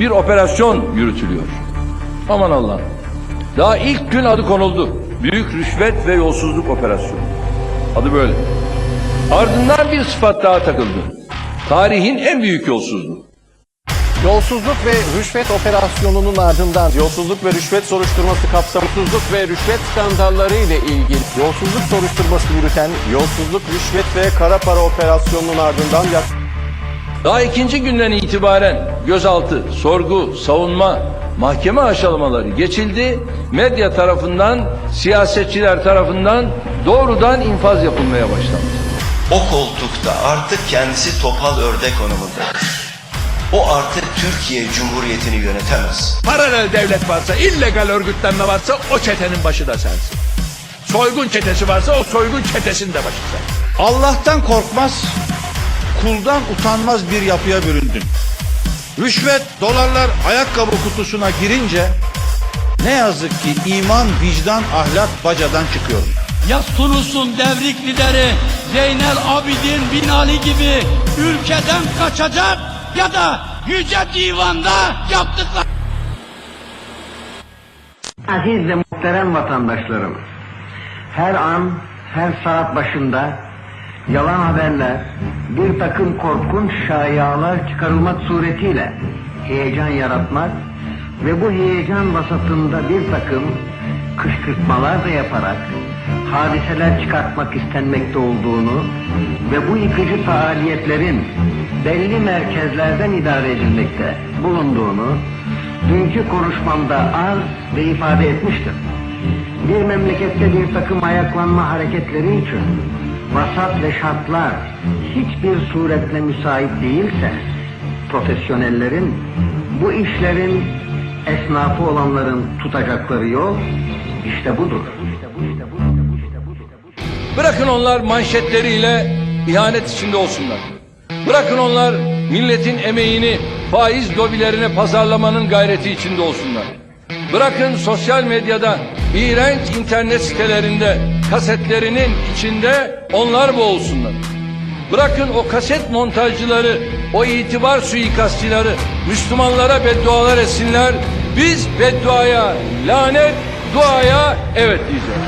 bir operasyon yürütülüyor. Aman Allah'ım. Daha ilk gün adı konuldu. Büyük rüşvet ve yolsuzluk operasyonu. Adı böyle. Ardından bir sıfat daha takıldı. Tarihin en büyük yolsuzluğu. Yolsuzluk ve rüşvet operasyonunun ardından yolsuzluk ve rüşvet soruşturması kapsamsızlık ve rüşvet skandalları ile ilgili yolsuzluk soruşturması yürüten yolsuzluk, rüşvet ve kara para operasyonunun ardından yak- Daha ikinci günden itibaren gözaltı, sorgu, savunma, mahkeme aşılamaları geçildi. Medya tarafından, siyasetçiler tarafından doğrudan infaz yapılmaya başlandı. O koltukta artık kendisi topal ördek konumundadır. O artık Türkiye Cumhuriyeti'ni yönetemez. Paralel devlet varsa, illegal örgütlenme varsa o çetenin başı da sensin. Soygun çetesi varsa o soygun çetesinin de başı sen. Allah'tan korkmaz, kuldan utanmaz bir yapıya büründün. Rüşvet, dolarlar ayakkabı kutusuna girince ne yazık ki iman, vicdan, ahlak bacadan çıkıyor. ya Tunus'un devrik lideri Zeynel Abidin Bin Ali gibi ülkeden kaçacak ya da Yüce Divan'da yaptıkları Aziz ve muhterem vatandaşlarım, her an, her saat başında yalan haberler, bir takım korkunç şayialar çıkarılmak suretiyle heyecan yaratmak ve bu heyecan vasatında bir takım kışkırtmalar da yaparak hadiseler çıkartmak istenmekte olduğunu ve bu yıkıcı faaliyetlerin belli merkezlerden idare edilmekte bulunduğunu dünkü konuşmamda arz ve ifade etmiştim. Bir memlekette bir takım ayaklanma hareketleri için vasat ve şartlar hiçbir suretle müsait değilse profesyonellerin bu işlerin esnafı olanların tutacakları yol işte budur. Bırakın onlar manşetleriyle ihanet içinde olsunlar. Bırakın onlar milletin emeğini faiz lobilerine pazarlamanın gayreti içinde olsunlar. Bırakın sosyal medyada iğrenç internet sitelerinde kasetlerinin içinde onlar boğulsunlar. Bırakın o kaset montajcıları, o itibar suikastçıları Müslümanlara beddualar etsinler. Biz bedduaya lanet, duaya evet diyeceğiz.